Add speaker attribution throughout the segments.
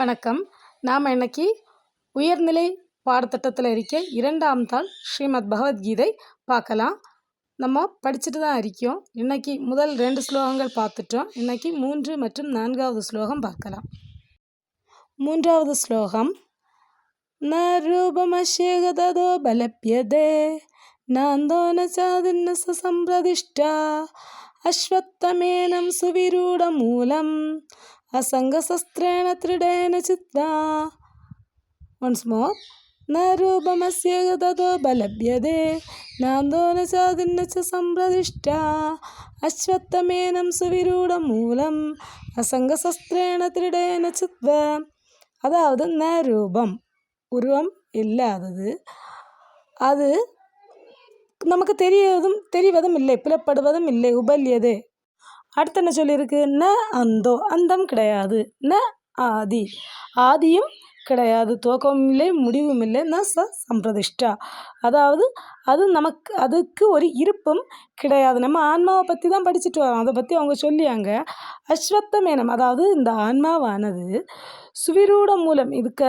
Speaker 1: வணக்கம். நாம் இன்னைக்கு உயர்நிலை பாடத்திட்டத்தில் இருக்க இரண்டாம் தாள் ஸ்ரீமத் பகவத்கீதை பார்க்கலாம். நம்ம படிச்சுட்டு தான் இருக்கோம். இன்னைக்கு முதல் ரெண்டு ஸ்லோகங்கள் பார்த்துட்டோம். இன்னைக்கு மூன்று மற்றும் நான்காவது ஸ்லோகம் பார்க்கலாம். மூன்றாவது ஸ்லோகம் ந ரூபமஸ்யேகதோ பலப்பியதே நாந்தோ ந சாதின்ன சம்பிரதிஷ்டா அஸ்வத்தமேனம் சுவிரூடமூலம் അസംഗശസ്ത്രേണ ത്രിടേന ചിത്ര വൺസ് മോർ നൂപമസ്യ തതോ ബലഭ്യതേ. നാന്തോന ചാതിന്ന ച സംപ്രതിഷ്ഠ അശ്വത്ഥമേനം സുവിരൂഢമൂലം അസംഗശസ്ത്രേണ ത്രിടേന ചിത്വ. അതാവത് നൂപം ഉരുവം ഇല്ലാതത് അത് നമുക്ക് തെരിയതും തെരിവതും தெரிவதும் இல்லை புலப்படுவதும் ഉപല്യതേ. அடுத்து என்ன சொல்லியிருக்கு? ந அந்தோ. அந்தம் கிடையாது. ந ஆதி. ஆதியும் கிடையாது. துவக்கமும் இல்லை முடிவும் இல்லை ந ச சம்பிரதிஷ்டா. அதாவது அது நமக்கு அதுக்கு ஒரு இருப்பும் கிடையாது. நம்ம ஆன்மாவை பற்றி தான் படிச்சுட்டு வரோம். அதை பற்றி அவங்க சொல்லியாங்க. அஸ்வத்தமேனம் அதாவது இந்த ஆன்மாவானது சுவிரூட மூலம் இதுக்க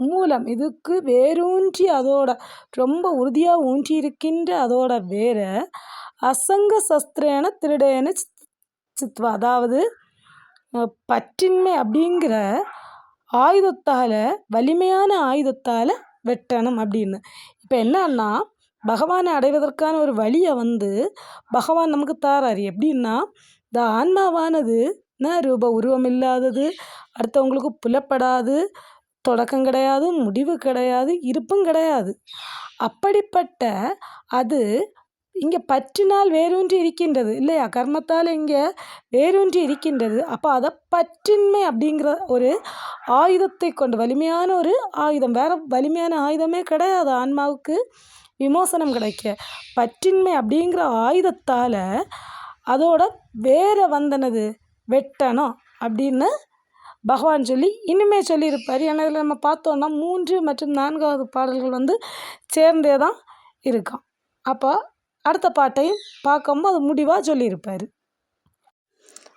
Speaker 1: மூலம் இதுக்கு வேரூன்றி அதோட ரொம்ப உறுதியாக ஊன்றி இருக்கின்ற அதோட வேற அசங்க சஸ்திரேன திருடேன சித்வா அதாவது பற்றின்மை அப்படிங்கிற ஆயுதத்தால் வலிமையான ஆயுதத்தால் வெட்டணும் அப்படின்னு. இப்போ என்னன்னா பகவானை அடைவதற்கான ஒரு வழியை வந்து பகவான் நமக்கு தாராரு. எப்படின்னா இந்த ஆன்மாவானது ந ரூப உருவம் இல்லாதது அடுத்தவங்களுக்கு புலப்படாது தொடக்கம் கிடையாது முடிவு கிடையாது இருப்பும் கிடையாது. அப்படிப்பட்ட அது இங்கே பற்றினால் வேரூன்றி இருக்கின்றது. இல்லையா? கர்மத்தால் இங்கே வேரூன்றி இருக்கின்றது. அப்போ அதை பற்றின்மை அப்படிங்கிற ஒரு ஆயுதத்தை கொண்டு வலிமையான ஒரு ஆயுதம். வேறு வலிமையான ஆயுதமே கிடையாது. ஆன்மாவுக்கு விமோசனம் கிடைக்க. பற்றின்மை அப்படிங்கிற ஆயுதத்தால் அதோட வேற வந்தனது வெட்டணும் அப்படின்னு பகவான் சொல்லி இனிமே சொல்லியிருப்பார். ஏன்னா இதில் நம்ம பார்த்தோன்னா மூன்று மற்றும் நான்காவது பாடல்கள் வந்து சேர்ந்தே தான் இருக்கான் அப்போ அடுத்த பாட்டையும் பார்க்கும்போது முடிவாக சொல்லியிருப்பார்.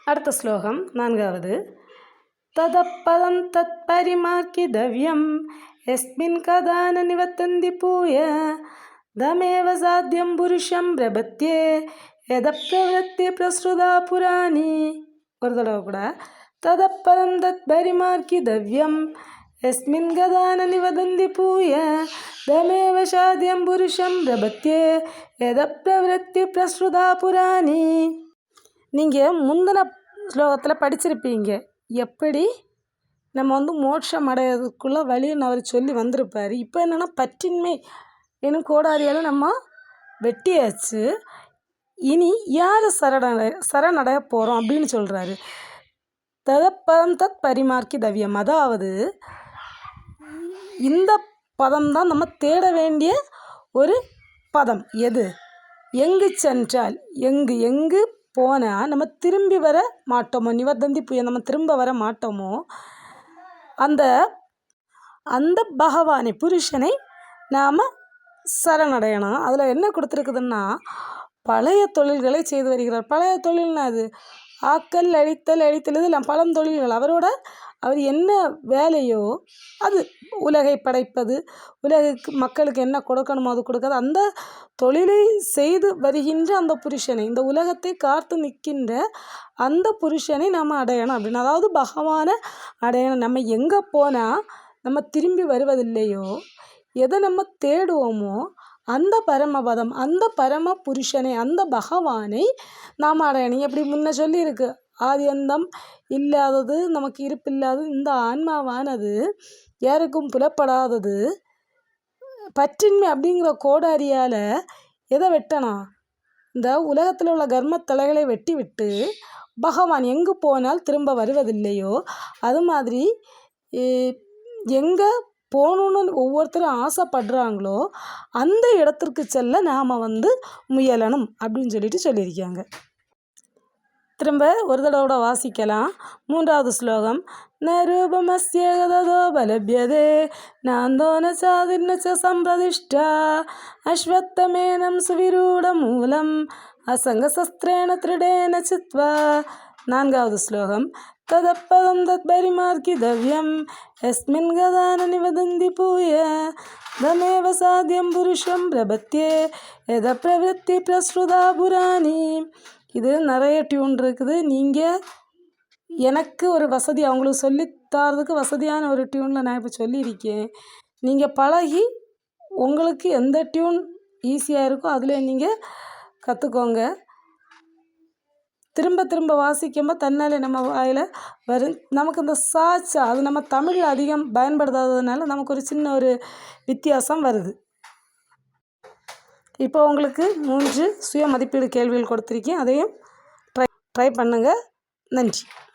Speaker 1: அடுத்த ஸ்லோகம் நான்காவது. ததப்பதம் தத் பரிமாக்கி தவ்யம் எஸ்மின் கதான நிவத்தந்தி பூய தமேவ சாத்தியம் புருஷம் பிரபத்தியே எத பிரவத்தி பிரசுதா புராணி. ஒரு தடவை கூட. ததப்பதம் தத் பரிமாக்கி தவ்யம் यस्मिन् गदा न निवदन्ति पूय தமேவ சாத்தியம் புருஷம் பிரபத்தியே எத பிரவருத்தி பிரசுதா புராணி நீங்கள் முந்தின ஸ்லோகத்தில் படிச்சிருப்பீங்க எப்படி நம்ம வந்து மோட்சம் அடையிறதுக்குள்ள வழின்னு அவர் சொல்லி வந்திருப்பார் இப்போ என்னென்னா பற்றின்மை எனும் கோடாரியால் நம்ம வெட்டியாச்சு இனி யார் சரணடை சரணடைய போகிறோம் அப்படின்னு சொல்கிறாரு ததப்பதம் தத் பரிமார்க்கி தவியம் அதாவது இந்த பதம் தான் நம்ம தேட வேண்டிய ஒரு பதம். எது? எங்கு சென்றால் எங்கு எங்கு போனால் நம்ம திரும்பி வர மாட்டோமோ? நிவர்த்தந்தி புய நம்ம திரும்ப வர மாட்டோமோ? அந்த அந்த பகவானை புருஷனை நாம் சரணடையணும். அதில் என்ன கொடுத்துருக்குதுன்னா பழைய தொழில்களை செய்து வருகிறார். பழைய தொழில்னா அது? ஆக்கல் அழித்தல் அழித்தல் இதெல்லாம் பழந்தொழில்கள். அவரோட அவர் என்ன வேலையோ அது உலகை படைப்பது உலகுக்கு மக்களுக்கு என்ன கொடுக்கணுமோ அது கொடுக்காது. அந்த தொழிலை செய்து வருகின்ற அந்த புருஷனை இந்த உலகத்தை காத்து நிற்கின்ற அந்த புருஷனை நம்ம அடையணும் அப்படின்னு. அதாவது பகவானை அடையணும். நம்ம எங்கே போனால் நம்ம திரும்பி வருவதில்லையோ எதை நம்ம தேடுவோமோ அந்த பரமபதம் அந்த பரம புருஷனை அந்த பகவானை நாம் அடையணும். எப்படி முன்ன சொல்லியிருக்கு. ஆதி அந்தம் இல்லாதது நமக்கு இருப்பில்லாதது இந்த ஆன்மாவானது யாருக்கும் புலப்படாதது. பற்றின்மை அப்படிங்கிற கோடாரியால் எதை வெட்டணும் இந்த உலகத்தில் உள்ள கர்மத்தலைகளை வெட்டி விட்டு பகவான் எங்கு போனால் திரும்ப வருவதில்லையோ? அது மாதிரி எங்கே போகணுன்னு ஒவ்வொருத்தரும் ஆசைப்படுறாங்களோ அந்த இடத்திற்கு செல்ல நாம் வந்து முயலணும் அப்படின்னு சொல்லிட்டு சொல்லியிருக்காங்க. திரும்ப ஒரு தடவோட வாசிக்கலாம். மூன்றாவது ஸ்லோகம். നരൂപമസ്യകതോപലഭ്യതേ നാന്തോന ചാതിർണ ച സമ്പ്രതിഷ്ഠ അശ്വത്ഥമേനം സുവിരൂഢമൂലം അസംഗശസ്ത്രേണ ദൃഢേന ചിത്വ നാൻകാവത് ശ്ലോകം തദപ്പദം തദ്പരിമാർക്കിതവ്യം യസ്മിൻ ഗതാന നിവദന്തി പൂയ തമേവ സാധ്യം പുരുഷം പ്രപത്യേ യഥ പ്രവൃത്തി പ്രസൃതാ പുരാണി? இது நிறைய டியூன் இருக்குது. நீங்கள் எனக்கு ஒரு வசதி அவங்களுக்கு சொல்லித்தாரதுக்கு வசதியான ஒரு டியூனில் நான் இப்போ சொல்லியிருக்கேன். நீங்கள் பழகி உங்களுக்கு எந்த டியூன் ஈஸியாக இருக்கோ அதில் நீங்கள் கற்றுக்கோங்க திரும்ப திரும்ப வாசிக்கும்போது தன்னாலே நம்ம வாயில் வரும். நமக்கு இந்த சாச்சா அது நம்ம தமிழில் அதிகம் பயன்படுத்தாததுனால நமக்கு ஒரு சின்ன ஒரு வித்தியாசம் வருது. இப்போ உங்களுக்கு மூன்று சுய மதிப்பீடு கேள்விகள் கொடுத்துருக்கேன். அதையும் ட்ரை ட்ரை பண்ணுங்கள் நன்றி.